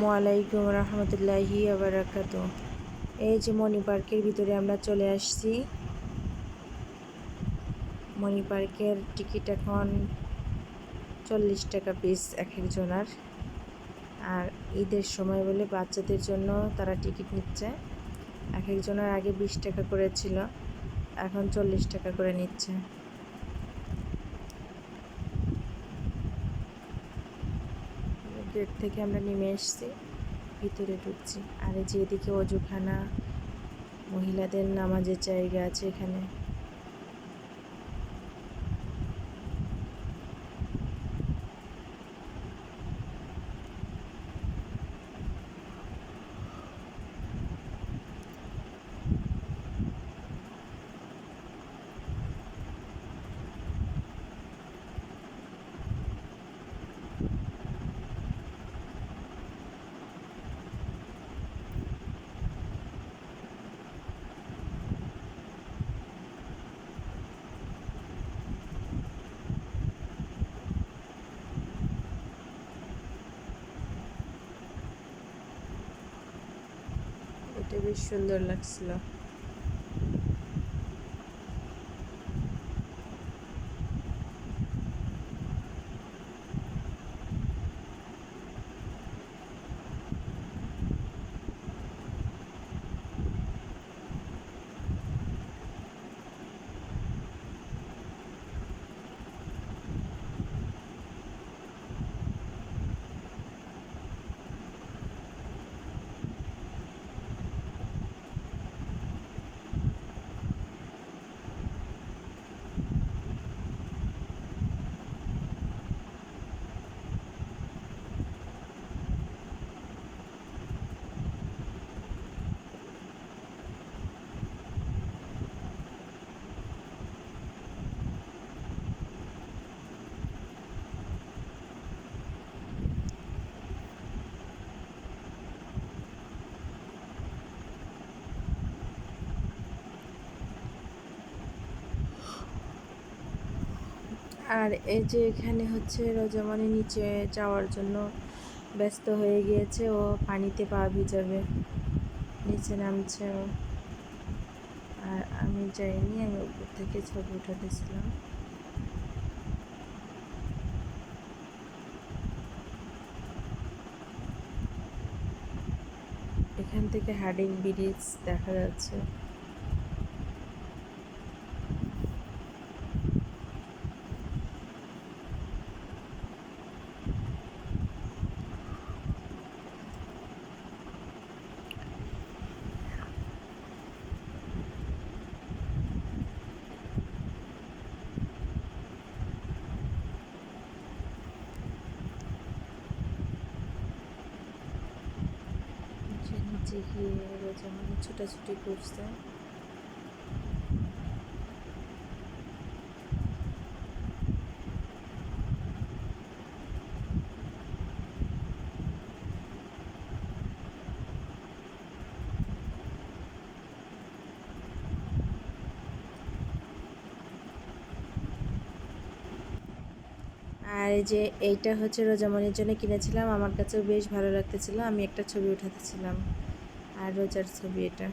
আসসালামু আলাইকুম রহমতুল্লাহি আবরাকাত এই যে মণি পার্কের ভিতরে আমরা চলে আসছি। মণি পার্কের টিকিট এখন চল্লিশ টাকা পিস এক একজনার আর ঈদের সময় বলে বাচ্চাদের জন্য তারা টিকিট নিচ্ছে। এক একজনের আগে বিশ টাকা করে ছিল, এখন চল্লিশ টাকা করে নিচ্ছে। গেট থেকে আমরা নেমে এসছি, ভিতরে ঢুকছি। আর এই যে এদিকে অজুখানা, মহিলাদের নামাজের জায়গা আছে এখানে। এটা বেশ সুন্দর লাগছিল। আর এই যে এখানে হচ্ছে রোজামণি নিচে যাওয়ার জন্য ব্যস্ত হয়ে গিয়েছে, ও পানিতে পা ভিজাবে। নিচে নামছে ও। আর আমি যাইনি, আমি উপর থেকে ছবি উঠাতেছিলাম। এখান থেকে হাডিং ব্রিজ দেখা যাচ্ছে। যে গিয়ে রোজা মানে ছোটাছুটি করছে। আর যে এইটা হচ্ছে রোজামনির জন্য কিনেছিলাম, আমার কাছেও বেশ ভালো লাগতেছিল, আমি একটা ছবি উঠাতেছিলাম আর রোজার ছবি এটা।